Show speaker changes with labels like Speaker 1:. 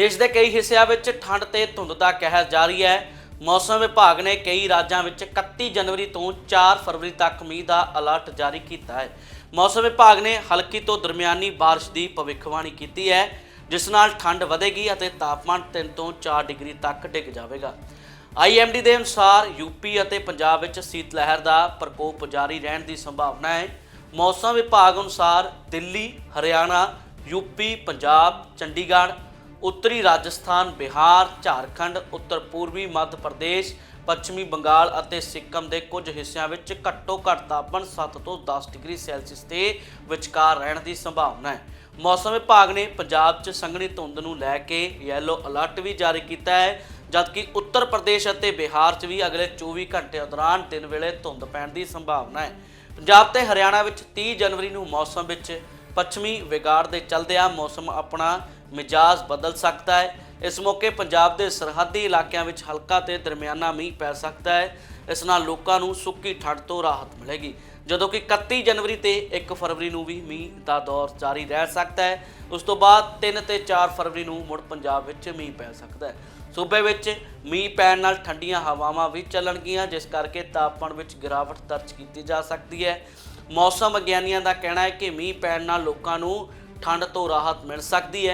Speaker 1: ਦੇਸ਼ ਦੇ ਕਈ ਹਿੱਸਿਆਂ ਵਿੱਚ ਠੰਡ ਤੇ ਧੁੰਦ ਦਾ ਕਹਿਰ ਜਾਰੀ ਹੈ। ਮੌਸਮ ਵਿਭਾਗ ਨੇ ਕਈ ਰਾਜਾਂ ਵਿੱਚ 31 ਜਨਵਰੀ ਤੋਂ 4 ਫਰਵਰੀ ਤੱਕ ਮੀਂਹ ਦਾ ਅਲਰਟ ਜਾਰੀ ਕੀਤਾ ਹੈ। ਮੌਸਮ ਵਿਭਾਗ ਨੇ ਹਲਕੀ ਤੋਂ ਦਰਮਿਆਨੀ ਬਾਰਿਸ਼ ਦੀ ਭਵਿੱਖਬਾਣੀ ਕੀਤੀ ਹੈ, ਜਿਸ ਨਾਲ ਠੰਡ ਵਧੇਗੀ ਅਤੇ ਤਾਪਮਾਨ 3 ਤੋਂ 4 ਡਿਗਰੀ ਤੱਕ ਡਿੱਗ ਜਾਵੇਗਾ। ਆਈਐਮਡੀ ਦੇ ਅਨੁਸਾਰ ਯੂਪੀ ਅਤੇ ਪੰਜਾਬ ਵਿੱਚ ਸੀਤ ਲਹਿਰ ਦਾ ਪ੍ਰਕੋਪ ਜਾਰੀ ਰਹਿਣ ਦੀ ਸੰਭਾਵਨਾ ਹੈ। ਮੌਸਮ ਵਿਭਾਗ ਅਨੁਸਾਰ ਦਿੱਲੀ, ਹਰਿਆਣਾ ਯੂਪੀ ਪੰਜਾਬ, ਚੰਡੀਗੜ੍ਹ ਉੱਤਰੀ ਰਾਜਸਥਾਨ, ਬਿਹਾਰ, ਝਾਰਖੰਡ, ਉੱਤਰ ਪੂਰਬੀ, ਮੱਧ ਪ੍ਰਦੇਸ਼, ਪੱਛਮੀ ਬੰਗਾਲ ਅਤੇ ਸਿੱਕਮ ਦੇ ਕੁਝ ਹਿੱਸਿਆਂ ਵਿੱਚ ਘੱਟੋ ਘੱਟ ਤਾਪਮਾਨ 7 ਤੋਂ 10 ਡਿਗਰੀ ਸੈਲਸੀਅਸ ਦੇ ਵਿਚਕਾਰ ਰਹਿਣ ਦੀ ਸੰਭਾਵਨਾ ਹੈ। ਮੌਸਮ ਵਿਭਾਗ ਨੇ ਪੰਜਾਬ 'ਚ ਸੰਘਣੀ ਧੁੰਦ ਨੂੰ ਲੈ ਕੇ ਯੈਲੋ ਅਲਰਟ ਵੀ ਜਾਰੀ ਕੀਤਾ ਹੈ, ਜਦਕਿ ਉੱਤਰ ਪ੍ਰਦੇਸ਼ ਅਤੇ ਬਿਹਾਰ 'ਚ ਵੀ ਅਗਲੇ 24 ਘੰਟਿਆਂ ਦੌਰਾਨ ਦਿਨ ਵੇਲੇ ਧੁੰਦ ਪੈਣ ਦੀ ਸੰਭਾਵਨਾ ਹੈ। ਪੰਜਾਬ ਤੇ ਹਰਿਆਣਾ ਵਿੱਚ 30 ਜਨਵਰੀ ਨੂੰ ਮੌਸਮ ਵਿੱਚ ਪੱਛਮੀ ਵਿਗਾੜ ਦੇ ਚਲਦਿਆਂ ਮੌਸਮ ਆਪਣਾ ਮਿਜਾਜ਼ ਬਦਲ ਸਕਦਾ ਹੈ। ਇਸ ਮੌਕੇ ਪੰਜਾਬ ਦੇ ਸਰਹੱਦੀ ਇਲਾਕਿਆਂ ਵਿੱਚ ਹਲਕਾ ਤੇ ਦਰਮਿਆਨਾ ਮੀਂਹ ਪੈ ਸਕਦਾ ਹੈ। ਇਸ ਨਾਲ ਲੋਕਾਂ ਨੂੰ ਸੁੱਕੀ ਠੰਡ ਤੋਂ ਰਾਹਤ ਮਿਲੇਗੀ। ਜਦੋਂ ਕਿ 31 ਜਨਵਰੀ ਤੇ 1 ਫਰਵਰੀ ਨੂੰ ਵੀ ਮੀਂਹ ਦਾ ਦੌਰ ਜਾਰੀ ਰਹਿ ਸਕਦਾ ਹੈ। ਉਸ ਤੋਂ ਬਾਅਦ 3 ਤੇ 4 ਫਰਵਰੀ ਨੂੰ ਮੁੜ ਪੰਜਾਬ ਵਿੱਚ ਮੀਂਹ ਪੈ ਸਕਦਾ ਹੈ। ਸੂਬੇ ਵਿੱਚ ਮੀਂਹ ਪੈਣ ਨਾਲ ਠੰਡੀਆਂ ਹਵਾਵਾਂ ਵੀ ਚੱਲਣਗੀਆਂ, ਜਿਸ ਕਰਕੇ ਤਾਪਮਾਨ ਵਿੱਚ ਗਿਰਾਵਟ ਦਰਜ ਕੀਤੀ ਜਾ ਸਕਦੀ ਹੈ। ਮੌਸਮ ਵਿਗਿਆਨੀਆਂ ਦਾ ਕਹਿਣਾ ਹੈ ਕਿ ਮੀਂਹ ਪੈਣ ਨਾਲ ਲੋਕਾਂ ਨੂੰ ਠੰਡ ਤੋਂ ਰਾਹਤ ਮਿਲ ਸਕਦੀ ਹੈ।